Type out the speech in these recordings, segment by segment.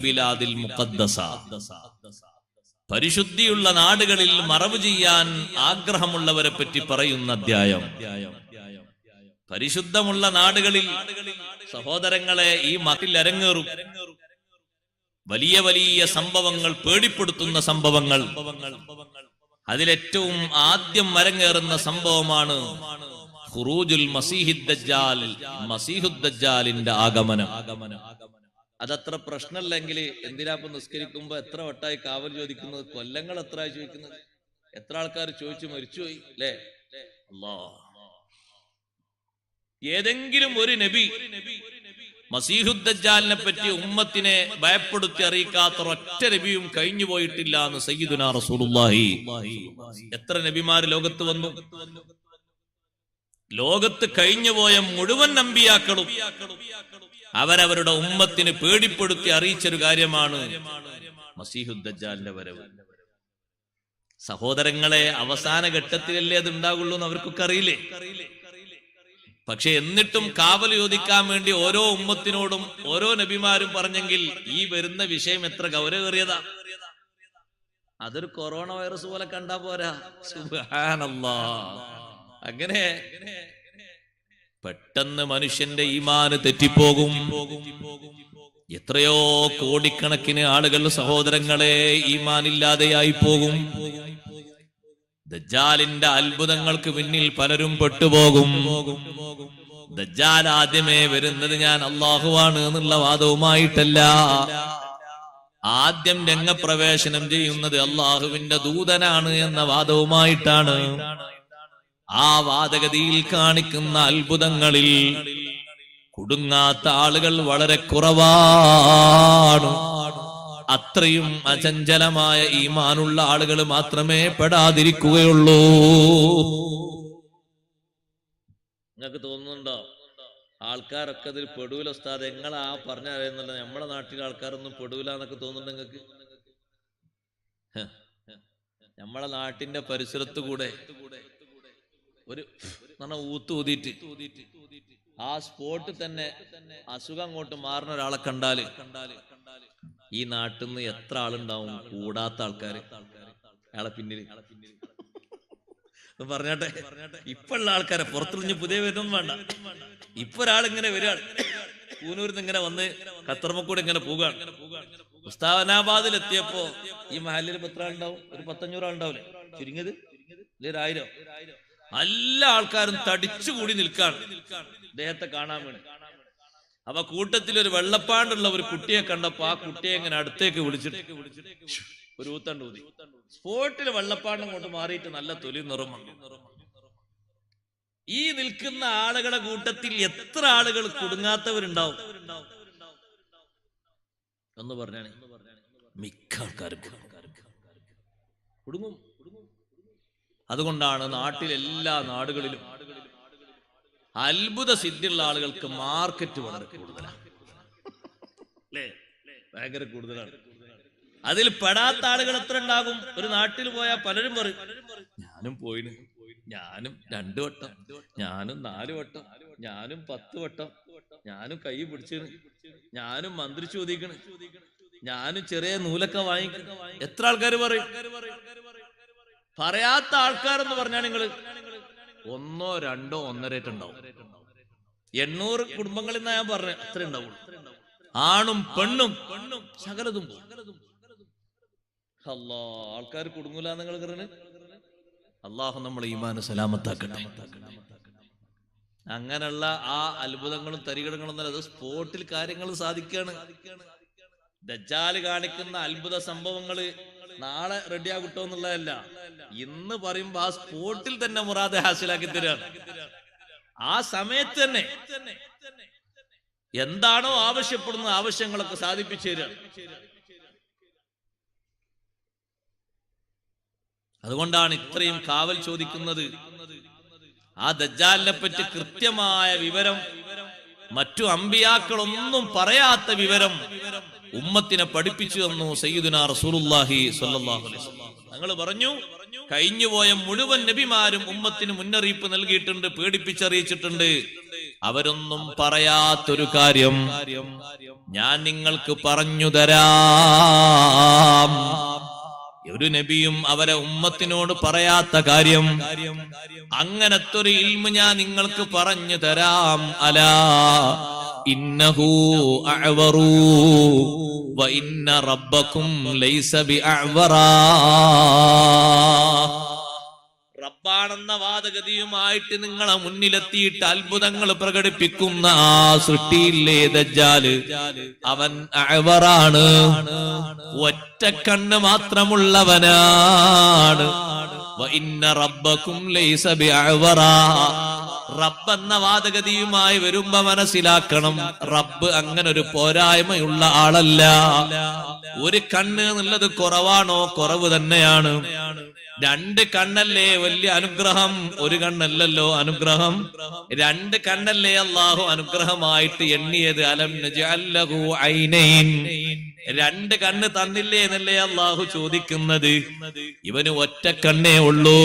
ബിലാദിൽ മുഖദ്ദസ. പരിശുദ്ധിയുള്ള നാടുകളിൽ മറവ് ചെയ്യാൻ ആഗ്രഹമുള്ളവരെ പറ്റി പറയുന്ന അധ്യായം. പരിശുദ്ധമുള്ള നാടുകളിൽ സഹോദരങ്ങളെ ഈ മതിൽ അരങ്ങേറും. വലിയ വലിയ സംഭവങ്ങൾ പേടിപ്പെടുത്തുന്ന സംഭവങ്ങൾ. അതിലേറ്റവും ആദ്യം അരങ്ങേറുന്ന സംഭവമാണ് ഖുറൂജുൽ മസീഹിദ് ദജ്ജാൽ ആഗമനം ദജ്ജാലിന്റെ ആഗമനം. അതത്ര പ്രശ്നമല്ലെങ്കിൽ എന്തിനാപ്പം നിസ്കരിക്കുമ്പോൾ നിസ്കരിക്കുമ്പോ എത്ര വട്ടായി കാവൽ ചോദിക്കുന്നത്? കൊല്ലങ്ങൾ എത്ര ചോദിക്കുന്നത്? എത്ര ആൾക്കാർ ചോദിച്ചു മരിച്ചുപോയി അല്ലേ? ഏതെങ്കിലും ഒരു നബി മസീഹുദ്ദാലിനെ പറ്റി ഉമ്മത്തിനെ ഭയപ്പെടുത്തി അറിയിക്കാത്ത ഒറ്റ നബിയും കഴിഞ്ഞു പോയിട്ടില്ല എന്ന് സയ്യിദുന റസൂലുള്ളാഹി. എത്ര നബിമാര് ലോകത്ത് വന്നു? ലോകത്ത് കഴിഞ്ഞുപോയ മുഴുവൻ നമ്പിയാക്കളും അവരവരുടെ ഉമ്മത്തിന് പേടിപ്പെടുത്തി അറിയിച്ചൊരു കാര്യമാണ് മസീഹുദ്ദജാലിന്റെ വരവ്. സഹോദരങ്ങളെ അവസാന ഘട്ടത്തിലല്ലേ അത് ഉണ്ടാകുള്ളൂ എന്ന് അവർക്കൊക്കെ അറിയില്ലേ? പക്ഷെ എന്നിട്ടും കാവൽ ചോദിക്കാൻ വേണ്ടി ഓരോ ഉമ്മത്തിനോടും ഓരോ നബിമാരും പറഞ്ഞെങ്കിൽ ഈ വരുന്ന വിഷയം എത്ര ഗൗരവേറിയതാ. അതൊരു കൊറോണ വൈറസ് പോലെ കണ്ടാ പോരാ. അങ്ങനെ പെട്ടെന്ന് മനുഷ്യന്റെ ഈമാന് തെറ്റിപ്പോകും. എത്രയോ കോടിക്കണക്കിന് ആളുകൾ സഹോദരങ്ങളെ ഈമാനില്ലാതെയായി പോകും. ദജ്ജാലിന്റെ അത്ഭുതങ്ങൾക്ക് പിന്നിൽ പലരും പെട്ടുപോകും. ദജ്ജാൽ ആദ്യമേ വരുന്നത് ഞാൻ അള്ളാഹുവാണ് എന്നുള്ള വാദവുമായിട്ടല്ല. ആദ്യം രംഗപ്രവേശനം ചെയ്യുന്നത് അള്ളാഹുവിന്റെ ദൂതനാണ് എന്ന വാദവുമായിട്ടാണ്. ആ വാദഗതിയിൽ കാണിക്കുന്ന അത്ഭുതങ്ങളിൽ കുടുങ്ങാത്ത ആളുകൾ വളരെ കുറവാണ്. അത്രയും അചഞ്ചലമായ ഈമാനുള്ള ആളുകൾ മാത്രമേ പെടാതിരിക്കുകയുള്ളൂ. നിങ്ങൾക്ക് തോന്നുന്നുണ്ടോ? ആൾക്കാരൊക്കെ അതിൽ പെടൂല ഉസ്താദ്. എങ്ങളാ പറഞ്ഞ അറിയുന്നില്ല നമ്മളെ നാട്ടിലെ ആൾക്കാരൊന്നും പെടൂല എന്നൊക്കെ തോന്നുന്നുണ്ട് നിങ്ങൾക്ക്? നമ്മളെ നാട്ടിന്റെ പരിസരത്ത് കൂടെ ഒരു പറഞ്ഞ ഊത്ത് ഊതിയിട്ട്. ആ സ്പോട്ടിൽ തന്നെ അസുഖം അങ്ങോട്ട് മാറുന്ന ഒരാളെ കണ്ടാൽ ഈ നാട്ടിൽ നിന്ന് എത്ര ആളുണ്ടാവും കൂടാത്ത ആൾക്കാര്. അയാളെ പിന്നിൽ പറഞ്ഞാട്ടെ? ഇപ്പുള്ള ആൾക്കാരെ പുറത്തുനിന്ന് പുതിയ വരുന്നൊന്നും വേണ്ട. ഇപ്പൊ ഒരാളിങ്ങനെ വരികയാണ് നിന്ന് ഇങ്ങനെ വന്ന് കത്തർമ്മക്കൂടെ ഇങ്ങനെ പോവുകയാണ് ഉസ്താവനാബാദിൽ എത്തിയപ്പോ ഈ മഹലിൽ എത്ര ആളുണ്ടാവും? ഒരു പത്തഞ്ഞൂറ് ആളുണ്ടാവില്ലേ? ചുരുങ്ങിയത്? ഇല്ല എല്ലാ ആൾക്കാരും തടിച്ചുകൂടി നിൽക്കാണ്. അദ്ദേഹത്തെ കാണാൻ വേണ്ടി. അപ്പൊ കൂട്ടത്തിൽ ഒരു വെള്ളപ്പാണ്ടുള്ള ഒരു കുട്ടിയെ കണ്ടപ്പോ ആ കുട്ടിയെ ഇങ്ങനെ അടുത്തേക്ക് വിളിച്ചിട്ട് ഒരു ഊത്തണ്ട് ഊതി. സ്പോട്ടിൽ വെള്ളപ്പാണ്ടം കൊണ്ട് മാറിയിട്ട് നല്ല തൊലി നിറം ഈ നിൽക്കുന്ന ആളുകളുടെ കൂട്ടത്തിൽ എത്ര ആളുകൾ കുടുങ്ങാത്തവരുണ്ടാവും? എന്ന് പറഞ്ഞാണ് മിക്ക ആൾക്കാരും കുടുങ്ങും. അതുകൊണ്ടാണ് നാട്ടിലെല്ലാ നാടുകളിലും അത്ഭുത സിദ്ധിയുള്ള ആളുകൾക്ക് മാർക്കറ്റ് വളരെ കൂടുതലാണ് കൂടുതലാണ്. അതിൽ പെടാത്ത ആളുകൾ എത്ര ഉണ്ടാകും? ഒരു നാട്ടിൽ പോയാൽ പലരും പറയും. ഞാനും പോയിന്. ഞാനും രണ്ടു വട്ടം. ഞാനും നാല് വട്ടം. ഞാനും പത്ത് വട്ടം. ഞാനും കൈ പിടിച്ചിന്. ഞാനും മന്ത്രി ചോദിക്കണ്. ഞാനും ചെറിയ നൂലൊക്കെ വാങ്ങിക്കണം എത്ര ആൾക്കാർ പറയും? പറയാത്ത ആൾക്കാരെന്ന് പറഞ്ഞാൽ നിങ്ങൾ ഒന്നോ രണ്ടോ ഒന്നരേറ്റുണ്ടാവും. എണ്ണൂറ് കുടുംബങ്ങളിൽ നിന്നാ ഞാൻ പറഞ്ഞു അത്ര ഉണ്ടാവുള്ളൂ ആണും പെണ്ണും പെണ്ണും ശകലതും അല്ലാ ആൾക്കാർ കുടുങ്ങൂല നിങ്ങൾ കറിന് അള്ളാഹു നമ്മൾ ഈമാന സലാമത്താക്കട്ടെ. അങ്ങനെയുള്ള ആ അത്ഭുതങ്ങളും തരികടങ്ങളും അത് സ്പോർട്ടിൽ കാര്യങ്ങൾ സാധിക്കാണ്. ദജ്ജാൽ കാണിക്കുന്ന അത്ഭുത സംഭവങ്ങൾ നാളെ റെഡിയാകട്ടോ എന്നുള്ളതല്ല. ഇന്ന് പറയുമ്പോ ആ സ്പോട്ടിൽ തന്നെ മുറാദ് ഹാസിലാക്കി തരാണ്. ആ സമയത്ത് തന്നെ എന്താണോ ആവശ്യപ്പെടുന്ന ആവശ്യങ്ങളൊക്കെ സാധിപ്പിച്ചു തരാണ്. അതുകൊണ്ടാണ് ഇത്രയും കാവൽ ചോദിക്കുന്നത്. ആ ദജ്ജാലിനെ പറ്റി കൃത്യമായ വിവരം മറ്റു അമ്പിയാക്കളൊന്നും പറയാത്ത വിവരം ഉമ്മത്തിനെ പഠിപ്പിച്ചു തന്നു സയ്യിദുന ഞങ്ങൾ പറഞ്ഞു കഴിഞ്ഞുപോയ മുഴുവൻ നബിമാരും ഉമ്മത്തിന് മുന്നറിയിപ്പ് നൽകിയിട്ടുണ്ട് പേടിപ്പിച്ചറിയിച്ചിട്ടുണ്ട്. അവരൊന്നും പറയാത്തൊരു കാര്യം ഞാൻ നിങ്ങൾക്ക് പറഞ്ഞു തരാം. ഒരു നബിയും അവരെ ഉമ്മത്തിനോട് പറയാത്ത കാര്യം അങ്ങനത്തെ ഒരു ഇൽമ ഞാൻ നിങ്ങൾക്ക് പറഞ്ഞു തരാം. അലാ ഇന്നഹു ഇന്ന റബ്ബക്കും ലൈസ റബ്ബാണെന്ന വാദഗതിയുമായിട്ട് നിങ്ങളെ മുന്നിലെത്തിയിട്ട് അത്ഭുതങ്ങൾ പ്രകടിപ്പിക്കുന്ന ആ സൃഷ്ടിയില്ലേ ദജ്ജാൽ? അവൻ അഴവറാണ്. ഒറ്റ കണ്ണ് മാത്രമുള്ളവനാണ് റബ്ബക്കും ലൈസ ബിഅഅ്വറാ. എന്ന വാദഗതിയുമായി വരുമ്പോ മനസ്സിലാക്കണം. റബ്ബ് അങ്ങനെ ഒരു പോരായ്മയുള്ള ആളല്ല. ഒരു കണ്ണ് എന്നുള്ളത് കുറവാണോ? കുറവ് തന്നെയാണ്. രണ്ട് കണ്ണല്ലേ വലിയ അനുഗ്രഹം? ഒരു കണ്ണല്ലല്ലോ അനുഗ്രഹം. രണ്ട് കണ്ണല്ലേ അള്ളാഹു അനുഗ്രഹമായിട്ട് എണ്ണിയത്. അലം ഐനൈൻ. രണ്ട് കണ്ണ് തന്നില്ലേ എന്നല്ലേ അള്ളാഹു ചോദിക്കുന്നത്? ഇവന് ഒറ്റ കണ്ണേ ഉള്ളൂ.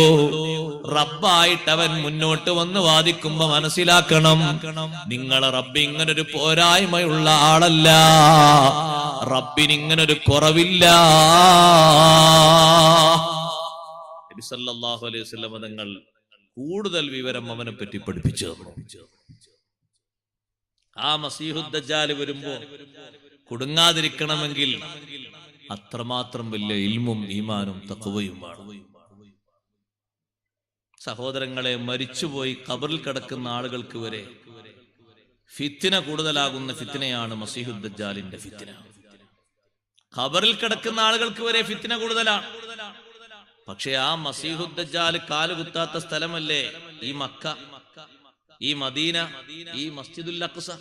റബ്ബായിട്ട് അവൻ മുന്നോട്ട് വന്ന് വാദിക്കുമ്പോ മനസ്സിലാക്കണം നിങ്ങളെ റബ്ബ് ഇങ്ങനൊരു പോരായ്മയുള്ള ആളല്ല. റബ്ബിന് ഇങ്ങനൊരു കുറവില്ല. അലൈഹി വസല്ലം തങ്ങൾ കൂടുതൽ വിവരം അവനെ പറ്റി പഠിപ്പിച്ചു ആ മസീഹുദ്ദാൽ വരുമ്പോ കുടുങ്ങാതിരിക്കണമെങ്കിൽ അത്രമാത്രം വലിയ ഇൽമും ഈമാനും തക്കവയുമാണ് സഹോദരങ്ങളെ മരിച്ചുപോയി കബറിൽ കിടക്കുന്ന ആളുകൾക്ക് വരെ ഫിത്തിന കൂടുതലാകുന്ന ഫിത്തിനയാണ് മസീഹുദ്ദാലിന്റെ ഫിത്തിന. ഖബറിൽ കിടക്കുന്ന ആളുകൾക്ക് വരെ ഫിത്തിന കൂടുതലാണ്. പക്ഷെ ആ മസീഹുദ്ദാൽ കാലുകുത്താത്ത സ്ഥലമല്ലേ ഈ മക്ക? ഈ മദീന ഈ മസ്ജിദുൽ അഖ്സ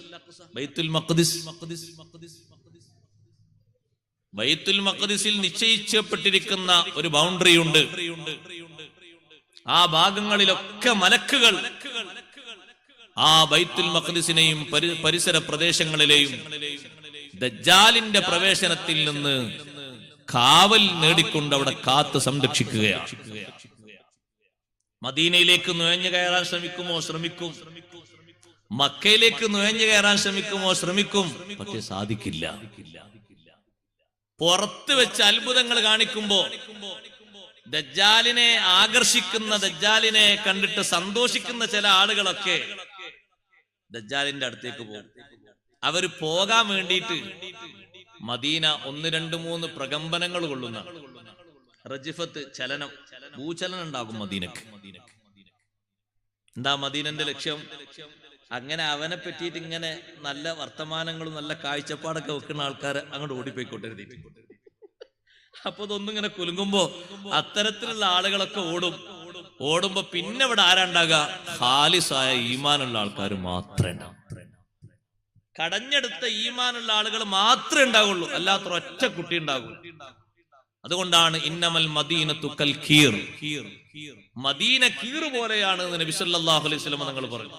ബൈത്തുൽ മഖ്ദിസ്. ബൈത്തുൽ മഖ്ദിസിൽ നിശ്ചയിച്ചപ്പെട്ടിരിക്കുന്ന ഒരു ബൗണ്ടറി ഉണ്ട്. ആ ഭാഗങ്ങളിലൊക്കെ മലക്കുകൾ. ആ ബൈത്തുൽ മഖ്ദിസിനെയും പരി- പരിസര പ്രദേശങ്ങളിലെയും ദജ്ജാലിന്റെ പ്രവേശനത്തിൽ നിന്ന് കാവൽ നേടിക്കൊണ്ട് അവിടെ കാത്ത് സംരക്ഷിക്കുകയാണ്. മദീനയിലേക്ക് നുഴഞ്ഞു കയറാൻ ശ്രമിക്കുമോ? ശ്രമിക്കും. മക്കയിലേക്ക് നുഴഞ്ഞു കയറാൻ ശ്രമിക്കുമോ? ശ്രമിക്കും. പക്ഷെ സാധിക്കില്ല. പുറത്ത് വെച്ച് അത്ഭുതങ്ങൾ കാണിക്കുമ്പോ ദജ്ജാലിനെ ആകർഷിക്കുന്ന ദജ്ജാലിനെ കണ്ടിട്ട് സന്തോഷിക്കുന്ന ചില ആളുകളൊക്കെ ദജ്ജാലിന്റെ അടുത്തേക്ക് പോകും. അവർ പോകാൻ വേണ്ടിയിട്ട് മദീന ഒന്ന് രണ്ട് മൂന്ന് പ്രകമ്പനങ്ങൾ കൊള്ളുന്ന റജിഫത്ത് ചലനം ഭൂചലനം ഉണ്ടാകും മദീനക്ക്. എന്താ മദീനന്റെ ലക്ഷ്യം? അങ്ങനെ അവനെ പറ്റിയിട്ട് ഇങ്ങനെ നല്ല വർത്തമാനങ്ങളും നല്ല കാഴ്ചപ്പാടൊക്കെ വെക്കുന്ന ആൾക്കാർ അങ്ങോട്ട് ഓടിപ്പോയിക്കോട്ടെ എഴുതിയിട്ട് അപ്പൊ ഇതൊന്നും ഇങ്ങനെ കുലുങ്ങുമ്പോ അത്തരത്തിലുള്ള ആളുകളൊക്കെ ഓടും. ഓടുമ്പോ പിന്നെ ഇവിടെ ആരാണ്ടാകുക ഹാലിസായ ഈമാനുള്ള ആൾക്കാർ മാത്രമേ കടഞ്ഞെടുത്ത ഈമാനുള്ള ആളുകൾ മാത്രമേ ഉണ്ടാവുള്ളൂ. അല്ലാത്ത ഒറ്റ കുട്ടി ഉണ്ടാകുള്ളൂ അതുകൊണ്ടാണ് ഇന്നമൽ മദീന തുക്കൽ ഖീർ. മദീന കീർ പോലെയാണ് നബിസല്ലാഹു അലൈഹി വസല്ലം നിങ്ങൾ പറഞ്ഞു.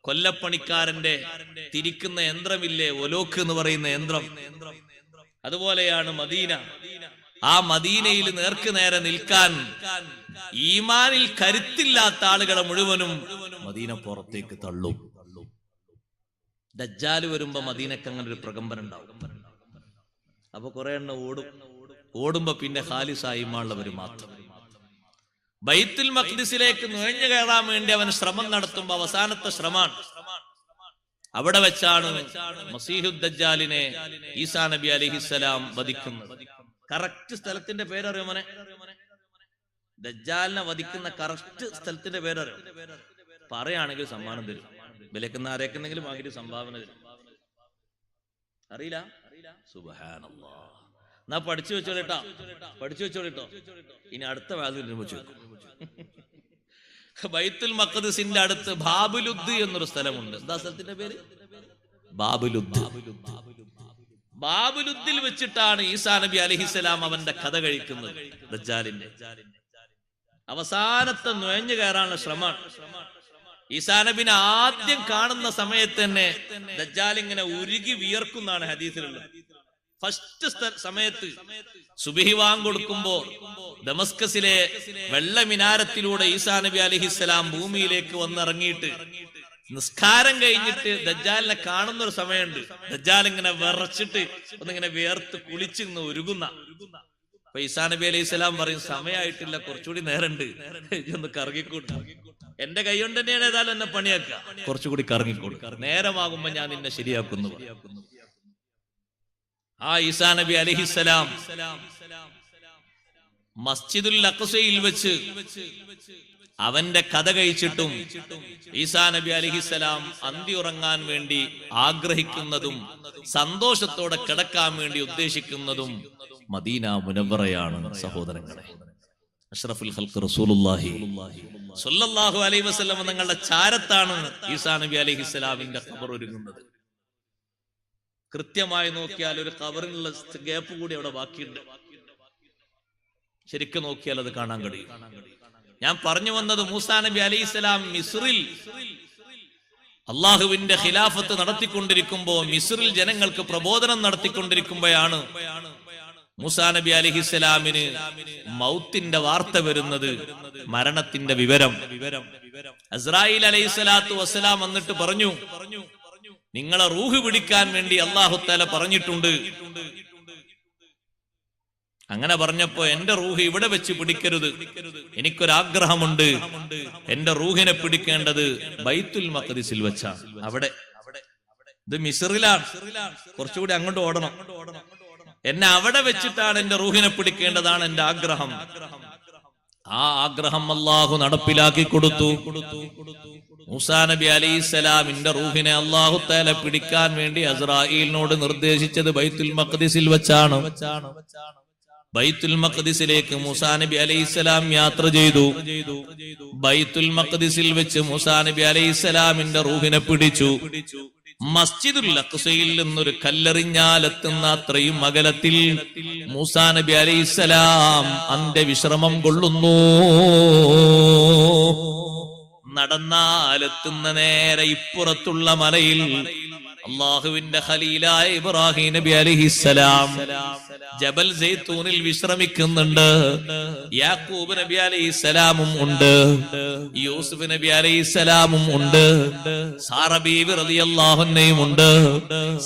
കൊല്ലപ്പണിക്കാരന്റെ തിരിക്കുന്ന യന്ത്രമില്ലേ ഒലോക്ക് എന്ന് പറയുന്ന യന്ത്രം. അതുപോലെയാണ് മദീന. ആ മദീനയിൽ നേർക്ക് നേരെ നിൽക്കാൻ ഈമാനിൽ കരുത്തില്ലാത്ത ആളുകളെ മുഴുവനും മദീന പുറത്തേക്ക് തള്ളും. ദജ്ജാൽ വരുമ്പോ മദീനക്ക് അങ്ങനെ ഒരു പ്രകമ്പനം ഉണ്ടാവും. അപ്പൊ കുറെ എണ്ണം ഓടും. ഓടുമ്പോ പിന്നെ ഹാലിസായി ഇമാളുള്ളവർ മാത്രം. ബൈത്തുൽ മഖ്ദിസിലേക്ക് നുഴഞ്ഞു കയറാൻ വേണ്ടി അവൻ ശ്രമം നടത്തുമ്പോ അവസാനത്തെ ശ്രമാണ് അവിടെ വെച്ചാണ് മസീഹുദ്ദാലിനെ ഈസാ നബി അലിഹിസലാം വധിക്കുന്നത്. കറക്റ്റ് സ്ഥലത്തിന്റെ പേരറിയോ മോനെ? ദജ്ജാലിനെ വധിക്കുന്ന കറക്റ്റ് സ്ഥലത്തിന്റെ പേരറിയോ? പറയാണെങ്കിൽ സമ്മാനം തരും. വിലക്കുന്ന ആരേക്കുന്നെങ്കിലും വാങ്ങിയിട്ട് സംഭാവന തരും. അറിയില്ല? സുബഹാനല്ലാ. എന്നാ പഠിച്ചു വെച്ചോളിട്ടോ. പഠിച്ചു വെച്ചോളിട്ടോ. ഇനി അടുത്ത വാതിൽ നിർമ്മിച്ചു ബൈത്തുൽ മക്കദസിന്റെ അടുത്ത് ബാബുലുദ് എന്നൊരു സ്ഥലമുണ്ട്. എന്താ സ്ഥലത്തിന്റെ പേര്? ബാബുലുദ് ബാബുലുദ്ദിൽ വെച്ചിട്ടാണ് ഈസാ നബി അലഹിസലാം അവന്റെ കഥ കഴിക്കുന്നത് അവസാനത്തെ നുഴഞ്ഞു കയറാനുള്ള ശ്രമമാണ് ഈസാ നബിനെ ആദ്യം കാണുന്ന സമയത്ത് തന്നെ ദജ്ജാൽ ഇങ്ങനെ ഉരുകി വിയർക്കുന്നാണ് ഹദീസിലുള്ളത്. ഫസ്റ്റ് സമയത്ത് സുബിഹി കൊടുക്കുമ്പോൾ ദമസ്കസിലെ വെള്ള മിനാരത്തിലൂടെ ഈസാ നബി അലഹിസ്സലാം ഭൂമിയിലേക്ക് വന്നിറങ്ങിയിട്ട് നിസ്കാരം കഴിഞ്ഞിട്ട് ദജ്ജാലിനെ കാണുന്ന ഒരു സമയമുണ്ട്. ദജ്ജാൽ ഇങ്ങനെ വിറച്ചിട്ട് ഒന്നിങ്ങനെ വേർത്ത് കുളിച്ച് നിന്ന് ഒരുങ്ങുന്ന. അപ്പൊ ഈസാ നബി അലൈഹി സ്വലാം പറയും സമയമായിട്ടില്ല കുറച്ചുകൂടി നേരണ്ട്. ഒന്ന് കറങ്ങിക്കൂട്ട. എന്റെ കൈ കൊണ്ട് തന്നെയാണ് ഏതായാലും എന്നെ പണിയാക്കുക. കുറച്ചുകൂടി കറങ്ങിക്കൂടുക നേരമാകുമ്പോ ഞാൻ നിന്നെ ശരിയാക്കുന്നു. ആ ഈസാ നബി അലഹിസലാം മസ്ജിദുൽ അക്സയിൽ വെച്ച് അവന്റെ കഥ കഴിച്ചിട്ടും ഈസാ നബി അലഹിസലാം അന്തി ഉറങ്ങാൻ വേണ്ടി ആഗ്രഹിക്കുന്നതും സന്തോഷത്തോടെ കിടക്കാൻ വേണ്ടി ഉദ്ദേശിക്കുന്നതും മദീന മുനവറയാണ് സഹോദരങ്ങളെ. അഷ്റഫുൽ ഹൽക്ക് റസൂലുല്ലാഹി സ്വല്ലല്ലാഹു അലൈഹി വസല്ലം തങ്ങളുടെ ചാരത്താണ് ഈസാ നബി അലൈഹിസ്സലാമിന്റെ ഖബർ ഒരുങ്ങുന്നത് കൃത്യമായി നോക്കിയാൽ ഒരു കവറിനുള്ള ഗ്യാപ്പ് കൂടി അവിടെ ബാക്കിയുണ്ട്. ശരിക്കും നോക്കിയാൽ അത് കാണാൻ കഴിയും. ഞാൻ പറഞ്ഞു വന്നത് മൂസാ നബി അലൈഹി സ്വലാം മിസ്രിൽ അള്ളാഹുവിന്റെ ഖിലാഫത്ത് നടത്തിക്കൊണ്ടിരിക്കുമ്പോ മിസ്രിൽ ജനങ്ങൾക്ക് പ്രബോധനം നടത്തിക്കൊണ്ടിരിക്കുമ്പോഴാണ് മൂസാ നബി അലിഹിസ്സലാമിന് മൗത്തിന്റെ വാർത്ത വരുന്നത് മരണത്തിന്റെ വിവരം. അസ്രായിൽ അലൈഹി സ്വലാത്തു വസ്സലാം വന്നിട്ട് പറഞ്ഞു നിങ്ങളെ റൂഹ് പിടിക്കാൻ വേണ്ടി അള്ളാഹുത്താല പറഞ്ഞിട്ടുണ്ട്. അങ്ങനെ പറഞ്ഞപ്പോ എന്റെ റൂഹ് ഇവിടെ വെച്ച് പിടിക്കരുത്. എനിക്കൊരാഗ്രഹമുണ്ട്. എന്റെ റൂഹിനെ പിടിക്കേണ്ടത് ബൈത്തുൽ മഖദിസിൽ വെച്ചാ. അവിടെ. ഇത് മിസറിലാണ് കുറച്ചുകൂടി അങ്ങോട്ട് ഓടണം. എന്നെ അവിടെ വെച്ചിട്ടാണ് എന്റെ റൂഹിനെ പിടിക്കേണ്ടതാണ് എന്റെ ആഗ്രഹം. ആ ആഗ്രഹം അള്ളാഹു നടപ്പിലാക്കി കൊടുത്തു. മൂസാ നബി അലൈഹിസ്സലാമിന്റെ റൂഹിനെ അള്ളാഹു തേല പിടിക്കാൻ വേണ്ടി അസ്രായിലിനോട് നിർദ്ദേശിച്ചത് ബൈത്തുൽ മഖദിസിൽ വെച്ചാണ്. ബൈത്തുൽ മഖദിസിലേക്ക് മൂസാ നബി അലൈഹിസ്സലാം യാത്ര ചെയ്തു. ബൈത്തുൽ മഖദിസിൽ വെച്ച് മൂസാ നബി അലൈഹിസ്സലാമിന്റെ റൂഹിനെ പിടിച്ചു. മസ്ജിദുൽ അക്സയിൽ നിന്നൊരു കല്ലെറിഞ്ഞാലെത്തുന്ന അത്രയും അകലത്തിൽ മൂസാ നബി അലൈഹിസ്സലാം അന്ത്യവിശ്രമം കൊള്ളുന്നു. നടന്നാലെത്തുന്ന നേരെ ഇപ്പുറത്തുള്ള മലയിൽ അള്ളാഹുവിന്റെ ഖലീലായ ഇബ്രാഹിം നബി അലൈഹിസ്സലാം ജബൽ സൈത്തൂനിൽ വിശ്രമിക്കുന്നുണ്ട്. യാക്കൂബ് നബി അലൈഹിസ്സലാമും ഉണ്ട്. യൂസുഫ് നബി അലൈഹിസ്സലാമും ഉണ്ട്. സാറബീബ് റളിയല്ലാഹുന്നയും ഉണ്ട്.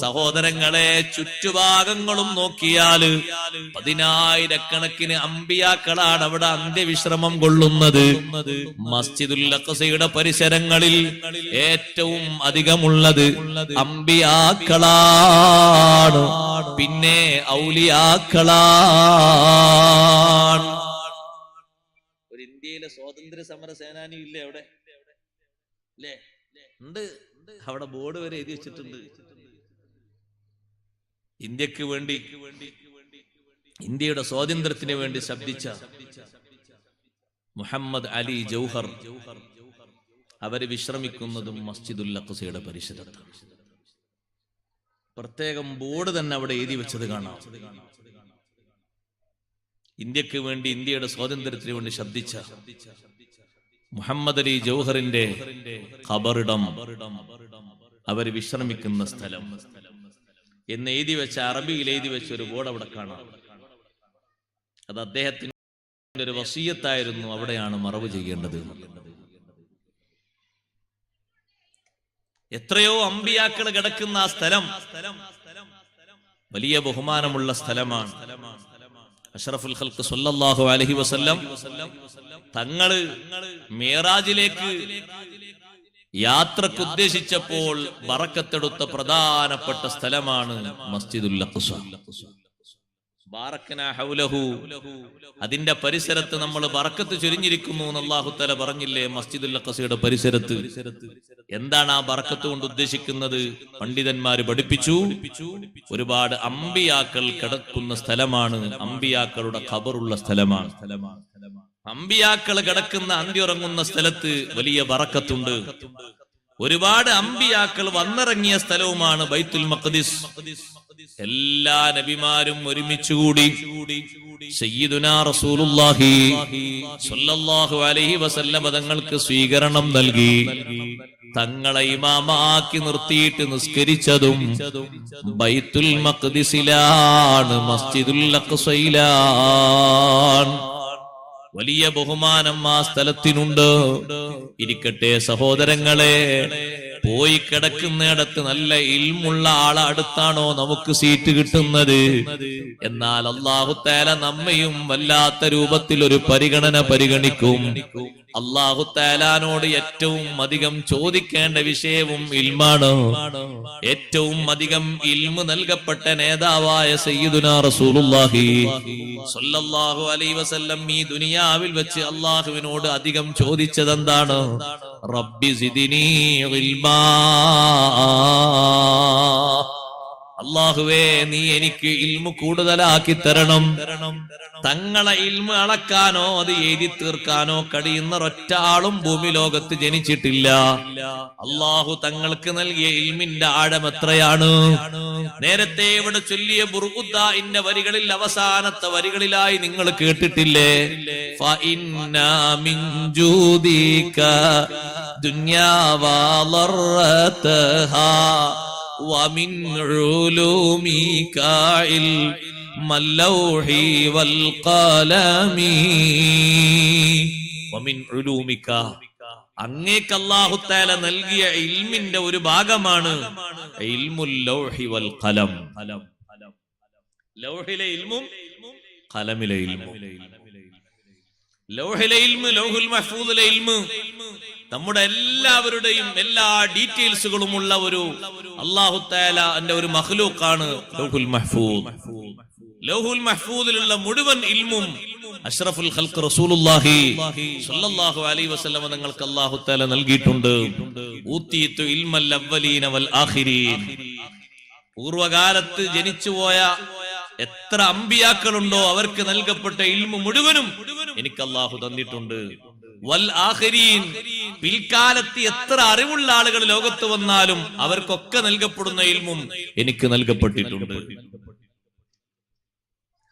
സഹോദരങ്ങളെ ചുറ്റുഭാഗങ്ങളും നോക്കിയാൽ പതിനായിരക്കണക്കിന് അമ്പിയാക്കളാണ് അവിടെ അന്ത്യവിശ്രമം കൊള്ളുന്നത്. മസ്ജിദുൽ അഖസയുടെ പരിസരങ്ങളിൽ ഏറ്റവും അധികമുള്ളത് അമ്പിയാക്കളാണ്. പിന്നെ ഔലിയാക്കളാണ്. ഒരു ഇന്ത്യയിലെ സ്വാതന്ത്ര്യ സമര സേനാനി ഇല്ലേ അവിടെ? അല്ലേ ഉണ്ട്. അവിടെ ബോർഡ് വരെ എഴുതി വെച്ചിട്ടുണ്ട്. ഇന്ത്യയ്ക്ക് വേണ്ടി ഇന്ത്യയുടെ സ്വാതന്ത്ര്യത്തിന് വേണ്ടി ശബ്ദിച്ച മുഹമ്മദ് അലി ജൗഹർ. അവർ വിശ്രമിക്കുന്നതും മസ്ജിദുൽ അഖസയുടെ പരിസരത്താണ് പ്രത്യേകം ബോർഡ് തന്നെ അവിടെ എഴുതി വെച്ചത് കാണാം. ഇന്ത്യയ്ക്ക് വേണ്ടി ഇന്ത്യയുടെ സ്വാതന്ത്ര്യത്തിന് വേണ്ടി ശബ്ദിച്ച മുഹമ്മദ് അലി ജൗഹറിന്റെ ഖബറിടം അവർ വിശ്രമിക്കുന്ന സ്ഥലം. എന്ന് എഴുതി വെച്ച അറബിയിൽ എഴുതി വെച്ച ഒരു ബോർഡ് അവിടെ കാണാം. അത് അദ്ദേഹത്തിന്റെ ഒരു വസീയത്തായിരുന്നു അവിടെയാണ് മറവ് ചെയ്യേണ്ടത്. എത്രയോ അമ്പിയാക്കൾ കിടക്കുന്ന ആ സ്ഥലം വലിയ ബഹുമാനമുള്ള സ്ഥലമാണ്. അഷറഫുൽ ഖൽക്ക് സല്ലല്ലാഹു അലൈഹി വസല്ലം തങ്ങൾ മേറാജിലേക്ക് യാത്രയ്ക്ക് ഉദ്ദേശിച്ചപ്പോൾ വറക്കത്തെടുത്ത പ്രധാനപ്പെട്ട സ്ഥലമാണ് മസ്ജിദുൽ അഖ്സ അതിന്റെ പരിസരത്ത് നമ്മൾ ബറക്കത്ത് ചൊരിഞ്ഞിരിക്കുന്നു എന്ന് അല്ലാഹു തആല പറഞ്ഞില്ലേ മസ്ജിദുൽ അഖസയുടെ പരിസരത്ത്? എന്താണ് ആ ബറക്കത്ത് കൊണ്ട് ഉദ്ദേശിക്കുന്നത്? പണ്ഡിതന്മാര് പഠിപ്പിച്ചു. ഒരുപാട് അമ്പിയാക്കൾ കിടക്കുന്ന സ്ഥലമാണ്. അമ്പിയാക്കളുടെ ഖബറുള്ള സ്ഥലമാണ്. അമ്പിയാക്കൾ കിടക്കുന്ന അന്തിയുറങ്ങുന്ന സ്ഥലത്ത് വലിയ ബറക്കത്തുണ്ട്. ഒരുപാട് അമ്പിയാക്കൾ വന്നിറങ്ങിയ സ്ഥലവുമാണ് ബൈത്തുൽ മഖദിസ്. എല്ലാ നബിമാരും റസൂലുള്ളാഹി സ്വല്ലല്ലാഹു അലൈഹി വസല്ലം തങ്ങൾക്ക് സ്വീകരണം നൽകി. തങ്ങളെ ഇമാമാക്കി നിർത്തിയിട്ട് നിസ്കരിച്ചതും ബൈത്തുൽ മഖ്ദിസിലാണ് മസ്ജിദുൽ അഖ്സയിലാണ് വലിയ ബഹുമാനം ആ സ്ഥലത്തിനുണ്ട്. ഇരിക്കട്ടെ സഹോദരങ്ങളെ പോയി കിടക്കുന്നിടത്ത് നല്ല ഇൽമുള്ള ആളെ അടുത്താണോ നമുക്ക് സീറ്റ് കിട്ടുന്നത്? എന്നാൽ അള്ളാഹുത്താല നമ്മയും വല്ലാത്ത രൂപത്തിൽ ഒരു പരിഗണന പരിഗണിക്കും. അള്ളാഹുത്താലാനോട് ഏറ്റവും അധികം ചോദിക്കേണ്ട വിഷയവും ഇൽമാണ്. ഏറ്റവും അധികം ഇൽമു നൽകപ്പെട്ട നേതാവായ സയ്യിദുന റസൂലുള്ളാഹി സ്വല്ലല്ലാഹു അലൈഹി വസല്ലം ഈ ദുനിയാവിൽ വെച്ച് അള്ളാഹുവിനോട് അധികം ചോദിച്ചതെന്താണ്? റബ്ബി സിദിനി ഇൽമാ അള്ളാഹുവേ നീ എനിക്ക് ഇൽമു കൂടുതലാക്കി തരണം. തങ്ങളെ ഇൽമ അളക്കാനോ അത് എഴുതി തീർക്കാനോ കഴിയുന്ന ഒറ്റ ആളും ഭൂമി ലോകത്ത് ജനിച്ചിട്ടില്ല. അള്ളാഹു തങ്ങൾക്ക് നൽകിയ ഇൽമിന്റെ ആഴം എത്രയാണ്? നേരത്തെ ഇവിടെ ചൊല്ലിയ ബുർഉദ്ദാഇന്റെ വരികളിൽ അവസാനത്തെ വരികളിലായി നിങ്ങൾ കേട്ടിട്ടില്ലേ? ദുന്യാവാ ومن علومك علم اللوح والقلم ومن علومك അങ്ങേക്ക് അള്ളാഹുത്താല നൽകിയ ഇൽമിന്റെ ഒരു ഭാഗമാണ് ഇൽമുൽ ലൗഹി വൽ ഖലം ലൗഹിലെ ഇൽമും ഖലമിലെ ഇൽമും ലൗഹിലെ ഇൽമ് ലൗഹുൽ മഹ്ഫൂദിലെ ഇൽമ് നമ്മുടെ എല്ലാവരുടെയും എല്ലാ ഡീറ്റെയിൽസുകളുമുള്ള ഒരു അള്ളാഹു താലാന്റെ ഒരു മഹ്ലൂക്കാണ് ലൗഹുൽ മഹ്ഫൂദ്. ലൗഹുൽ മഹ്ഫൂദിലുള്ള മുഴുവൻ ഇൽമും അഷ്റഫുൽ ഖൽഖ് റസൂലുള്ളാഹി സ്വല്ലല്ലാഹു അലൈഹി വസല്ലം നിങ്ങൾക്ക് അല്ലാഹു തആല നൽകിയിട്ടുണ്ട്. ഊതീതു ഇൽമൽ അവ്വലീന വൽ ആഖിരീൻ. പൂർവകാലത്ത് ജനിച്ചുപോയ എത്ര അമ്പിയാക്കളുണ്ടോ അവർക്ക് നൽകപ്പെട്ട ഇൽമു മുഴുവനും എനിക്ക് അല്ലാഹു തന്നിട്ടുണ്ട്. വൽ പിൽക്കാലത്ത് എത്ര അറിവുള്ള ആളുകൾ ലോകത്ത് വന്നാലും അവർക്കൊക്കെ നൽകപ്പെടുന്ന ഇൽമും എനിക്ക് നൽകപ്പെട്ടിട്ടുണ്ട്.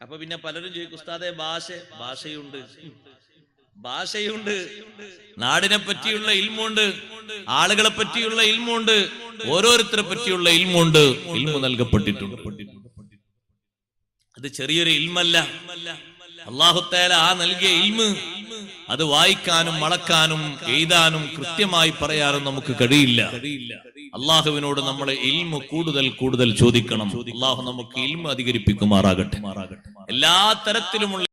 അപ്പൊ പിന്നെ പലരും ചോദിക്കും ഉസ്താദെ ഭാഷ ഭാഷയുണ്ട്. ഭാഷയുണ്ട്. നാടിനെ പറ്റിയുള്ള ഇൽമുണ്ട് ആളുകളെ പറ്റിയുള്ള ഇൽമുണ്ട് ഓരോരുത്തരെ പറ്റിയുള്ള ഇൽമുണ്ട്. ഇൽമു നൽകപ്പെട്ടിട്ടുണ്ട്. അത് ചെറിയൊരു ഇൽമല്ല. അള്ളാഹുത്തേല ആ നൽകിയ ഇൽമ് അത് വായിക്കാനും മളക്കാനും എഴുതാനും കൃത്യമായി പറയാനും നമുക്ക് കഴിയില്ല. അള്ളാഹുവിനോട് നമ്മൾ ഇൽമു കൂടുതൽ കൂടുതൽ ചോദിക്കണം. അള്ളാഹു നമുക്ക് ഇൽമു അധികരിപ്പിക്കുമാറാകട്ടെ. എല്ലാ തരത്തിലുമുള്ള